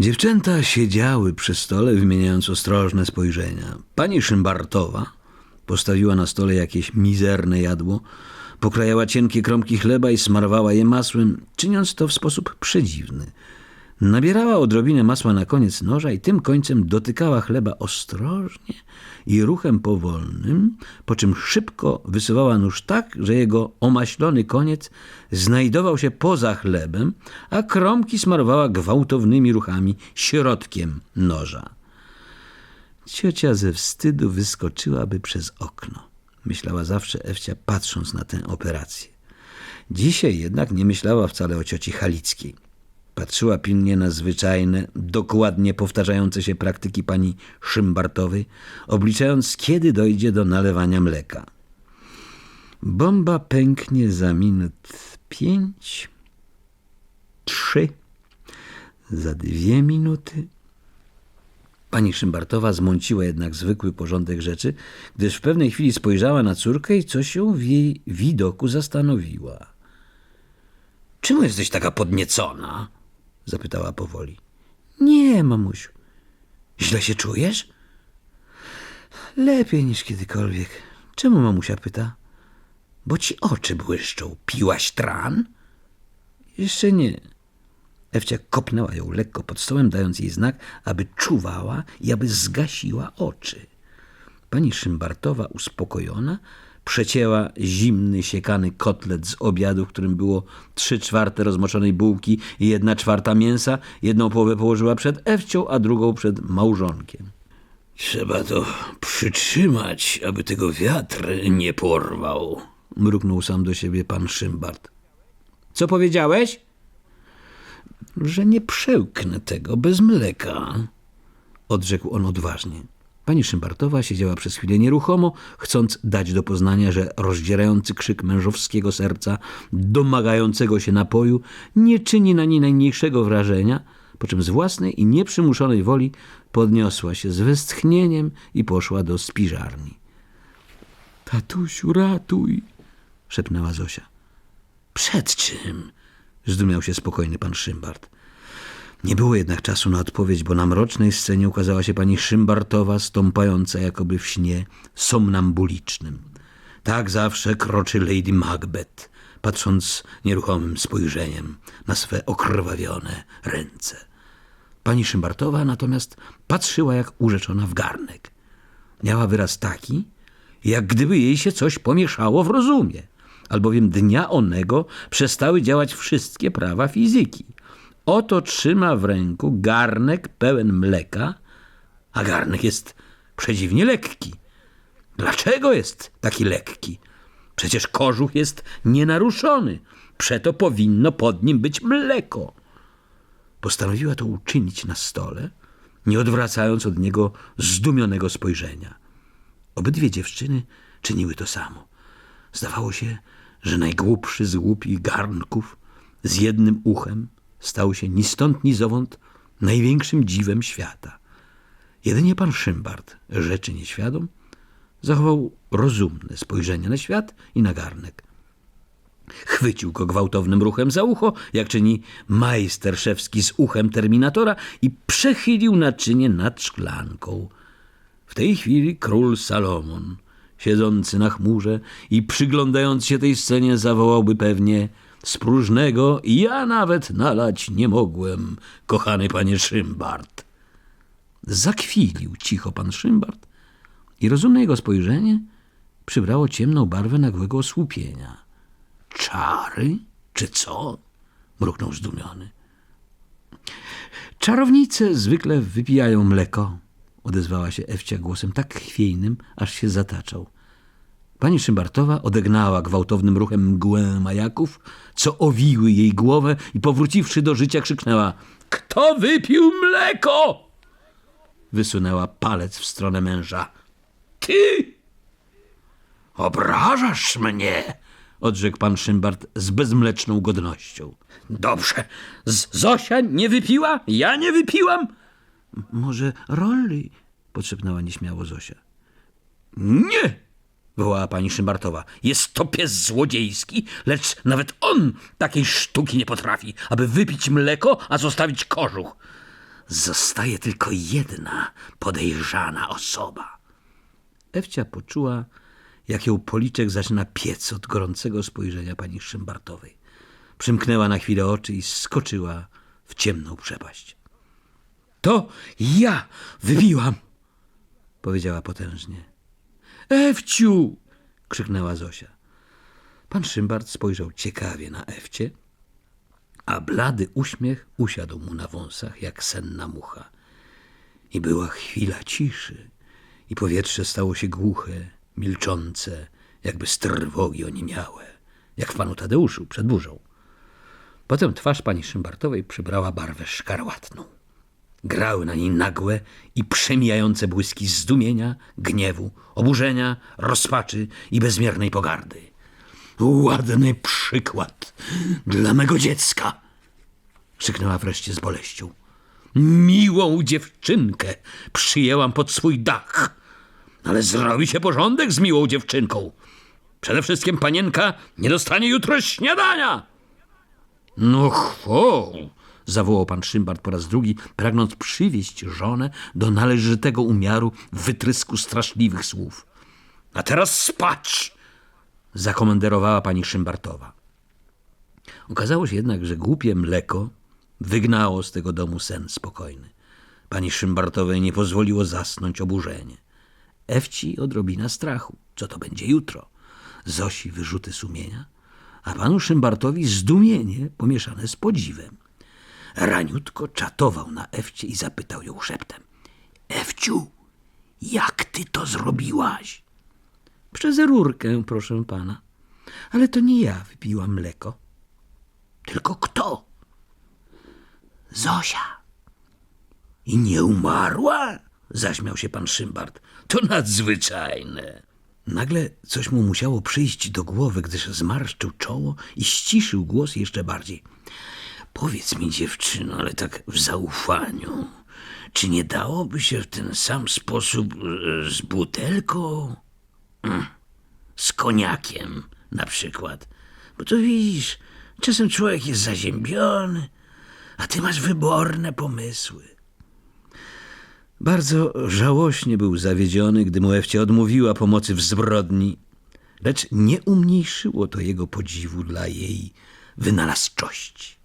Dziewczęta siedziały przy stole, wymieniając ostrożne spojrzenia. Pani Szymbartowa postawiła na stole jakieś mizerne jadło, pokrajała cienkie kromki chleba i smarowała je masłem, czyniąc to w sposób przedziwny. Nabierała odrobinę masła na koniec noża i tym końcem dotykała chleba ostrożnie i ruchem powolnym, po czym szybko wysuwała nóż tak, że jego omaślony koniec znajdował się poza chlebem, a kromki smarowała gwałtownymi ruchami środkiem noża. Ciocia ze wstydu wyskoczyłaby przez okno. Myślała zawsze Ewcia, patrząc na tę operację. Dzisiaj jednak nie myślała wcale o cioci Halickiej. Patrzyła pilnie na zwyczajne, dokładnie powtarzające się praktyki pani Szymbartowej, obliczając, kiedy dojdzie do nalewania mleka. Bomba pęknie za minut pięć, trzy, za dwie minuty. Pani Szymbartowa zmąciła jednak zwykły porządek rzeczy, gdyż w pewnej chwili spojrzała na córkę i coś ją w jej widoku zastanowiła. Czemu jesteś taka podniecona? Zapytała powoli. Nie, mamusiu. Źle się czujesz? Lepiej niż kiedykolwiek. Czemu mamusia pyta? Bo ci oczy błyszczą. Piłaś tran? Jeszcze nie. Ewcia kopnęła ją lekko pod stołem, dając jej znak, aby czuwała i aby zgasiła oczy. Pani Szymbartowa, uspokojona, przecięła zimny, siekany kotlet z obiadu, w którym było trzy czwarte rozmoczonej bułki i jedna czwarta mięsa. Jedną połowę położyła przed Ewcią, a drugą przed małżonkiem. Trzeba to przytrzymać, aby tego wiatr nie porwał, mruknął sam do siebie pan Szymbart. Co powiedziałeś? Że nie przełknę tego bez mleka, odrzekł on odważnie. Pani Szymbartowa siedziała przez chwilę nieruchomo, chcąc dać do poznania, że rozdzierający krzyk mężowskiego serca, domagającego się napoju, nie czyni na niej najmniejszego wrażenia, po czym z własnej i nieprzymuszonej woli podniosła się z westchnieniem i poszła do spiżarni. Tatusiu, ratuj! szepnęła Zosia. Przed czym? zdumiał się spokojny pan Szymbart. Nie było jednak czasu na odpowiedź, bo na mrocznej scenie ukazała się pani Szymbartowa, stąpająca jakoby w śnie somnambulicznym. Tak zawsze kroczy Lady Macbeth, patrząc nieruchomym spojrzeniem na swe okrwawione ręce. Pani Szymbartowa natomiast patrzyła jak urzeczona w garnek. Miała wyraz taki, jak gdyby jej się coś pomieszało w rozumie, albowiem dnia onego przestały działać wszystkie prawa fizyki. Oto trzyma w ręku garnek pełen mleka, a garnek jest przedziwnie lekki. Dlaczego jest taki lekki? Przecież kożuch jest nienaruszony, przeto powinno pod nim być mleko. Postanowiła to uczynić na stole, nie odwracając od niego zdumionego spojrzenia. Obydwie dziewczyny czyniły to samo. Zdawało się, że najgłupszy z głupich garnków z jednym uchem stał się ni stąd, ni zowąd największym dziwem świata. Jedynie pan Szymbart, rzeczy nieświadom, zachował rozumne spojrzenie na świat i na garnek. Chwycił go gwałtownym ruchem za ucho, jak czyni majster szewski z uchem terminatora i przechylił naczynie nad szklanką. W tej chwili król Salomon, siedzący na chmurze i przyglądając się tej scenie, zawołałby pewnie z próżnego ja nawet nalać nie mogłem, kochany panie Szymbart. Zakwilił cicho pan Szymbart i rozumne jego spojrzenie przybrało ciemną barwę nagłego osłupienia. Czary? Czy co? mruknął zdumiony. Czarownice zwykle wypijają mleko, odezwała się Ewcia głosem tak chwiejnym, aż się zataczał. Pani Szymbartowa odegnała gwałtownym ruchem mgłę majaków, co owiły jej głowę i powróciwszy do życia krzyknęła Kto wypił mleko? Wysunęła palec w stronę męża. Ty! Obrażasz mnie! odrzekł pan Szymbart z bezmleczną godnością. Dobrze, z Zosia nie wypiła? Ja nie wypiłam? Może Rolli? podszepnęła nieśmiało Zosia. Nie! Wołała pani Szymbartowa. Jest to pies złodziejski, lecz nawet on takiej sztuki nie potrafi, aby wypić mleko, a zostawić kożuch. Zostaje tylko jedna podejrzana osoba. Ewcia poczuła, jak ją policzek zaczyna piec od gorącego spojrzenia pani Szymbartowej. Przymknęła na chwilę oczy i skoczyła w ciemną przepaść. To ja wybiłam, powiedziała potężnie. Ewciu! krzyknęła Zosia. Pan Szymbart spojrzał ciekawie na Ewcie, a blady uśmiech usiadł mu na wąsach jak senna mucha. I była chwila ciszy, i powietrze stało się głuche, milczące, jakby z trwogi oniemiałe, jak w panu Tadeuszu przed burzą. Potem twarz pani Szymbartowej przybrała barwę szkarłatną. Grały na niej nagłe i przemijające błyski zdumienia, gniewu, oburzenia, rozpaczy i bezmiernej pogardy. Ładny przykład dla mego dziecka! krzyknęła wreszcie z boleścią. Miłą dziewczynkę przyjęłam pod swój dach, ale zrobi się porządek z miłą dziewczynką. Przede wszystkim panienka nie dostanie jutro śniadania. No chwo, zawołał pan Szymbart po raz drugi, pragnąc przywieść żonę do należytego umiaru w wytrysku straszliwych słów. A teraz spać! zakomenderowała pani Szymbartowa. Okazało się jednak, że głupie mleko wygnało z tego domu sen spokojny. Pani Szymbartowej nie pozwoliło zasnąć oburzenie. Ewci odrobina strachu. Co to będzie jutro? Zosi wyrzuty sumienia, a panu Szymbartowi zdumienie pomieszane z podziwem. Raniutko czatował na Ewcie i zapytał ją szeptem. Ewciu, jak ty to zrobiłaś? Przez rurkę, proszę pana. Ale to nie ja wypiłam mleko. Tylko kto? Zosia. I nie umarła? Zaśmiał się pan Szymbart. To nadzwyczajne. Nagle coś mu musiało przyjść do głowy, gdyż zmarszczył czoło i ściszył głos jeszcze bardziej. Powiedz mi, dziewczyno, ale tak w zaufaniu, czy nie dałoby się w ten sam sposób e, z butelką? Mm, Z koniakiem na przykład. Bo to widzisz, czasem człowiek jest zaziębiony, a ty masz wyborne pomysły. Bardzo żałośnie był zawiedziony, gdy mu odmówiła pomocy w zbrodni, lecz nie umniejszyło to jego podziwu dla jej wynalazczości.